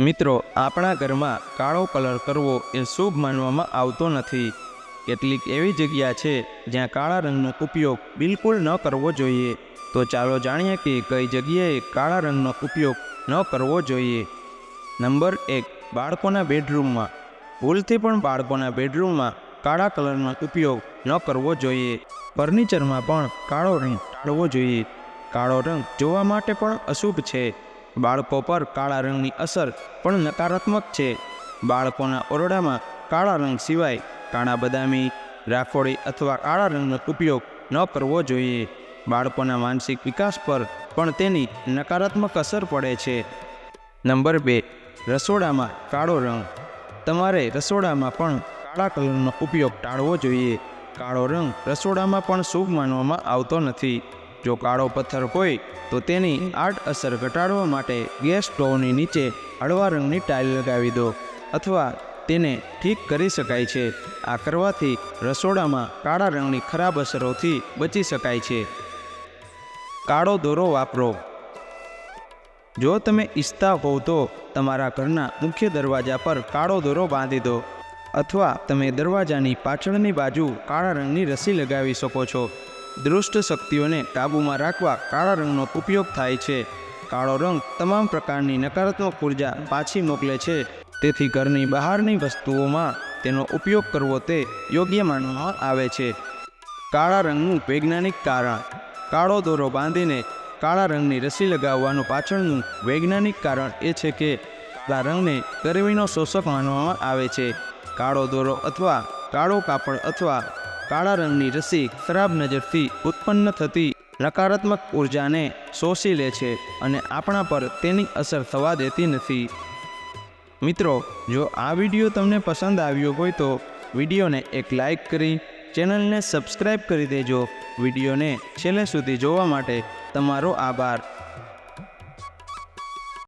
મિત્રો, આપણા ઘરમાં કાળો કલર કરવો એ શુભ માનવામાં આવતો નથી. કેટલીક એવી જગ્યા છે જ્યાં કાળા રંગનો ઉપયોગ બિલકુલ ન કરવો જોઈએ. તો ચાલો જાણીએ કે કઈ જગ્યાએ કાળા રંગનો ઉપયોગ ન કરવો જોઈએ. નંબર એક, બાળકોના બેડરૂમમાં. ભૂલથી પણ બાળકોના બેડરૂમમાં કાળા કલરનો ઉપયોગ ન કરવો જોઈએ. ફર્નિચરમાં પણ કાળો રંગ ટાળવો જોઈએ. કાળો રંગ જોવા માટે પણ અશુભ છે. બાળકો પર કાળા રંગની અસર પણ નકારાત્મક છે. બાળકોના ઓરડામાં કાળા રંગ સિવાય કાળા બદામી, રાખોડી અથવા કાળા રંગનો ઉપયોગ ન કરવો જોઈએ. બાળકોના માનસિક વિકાસ પર પણ તેની નકારાત્મક અસર પડે છે. નંબર બે, રસોડામાં કાળો રંગ. તમારે રસોડામાં પણ કાળા કલરનો ઉપયોગ ટાળવો જોઈએ. કાળો રંગ રસોડામાં પણ શુભ માનવામાં આવતો નથી. જો કાળો પથ્થર હોય, તો તેની આડ અસર ઘટાડવા માટે ગેસ સ્ટોવની નીચે હળવા રંગની ટાઇલ લગાવી દો અથવા તેને ઠીક કરી શકાય છે. આ કરવાથી રસોડામાં કાળા રંગની ખરાબ અસરોથી બચી શકાય છે. કાળો દોરો વાપરો. જો તમે ઈચ્છતા હોવ તો તમારા ઘરના મુખ્ય દરવાજા પર કાળો દોરો બાંધી દો અથવા તમે દરવાજાની પાછળની બાજુ કાળા રંગની રસી લગાવી શકો છો. દુષ્ટ શક્તિઓને કાબૂમાં રાખવા કાળા રંગનો ઉપયોગ થાય છે. કાળો રંગ તમામ પ્રકારની નકારાત્મક ઊર્જા પાછી મોકલે છે. તેથી ઘરની બહારની વસ્તુઓમાં તેનો ઉપયોગ કરવો તે યોગ્ય માનવામાં આવે છે. કાળા રંગનું વૈજ્ઞાનિક કારણ. કાળો દોરો બાંધીને કાળા રંગની રસી લગાવવાનું પાછળનું વૈજ્ઞાનિક કારણ એ છે કે કાળા રંગને ગરમીનો શોષક માનવામાં આવે છે. કાળો દોરો અથવા કાળો કાપડ અથવા કાળા રંગની રસી ખરાબ નજરથી ઉત્પન્ન થતી નકારાત્મક ઉર્જાને શોષી લે છે અને આપણા પર તેની અસર થવા દેતી નથી. મિત્રો, જો આ વીડિયો તમને પસંદ આવ્યો હોય તો વિડીયોને એક લાઈક કરી, ચેનલને સબસ્ક્રાઈબ કરી દેજો. વિડીયોને છેલ્લે સુધી જોવા માટે તમારો આભાર.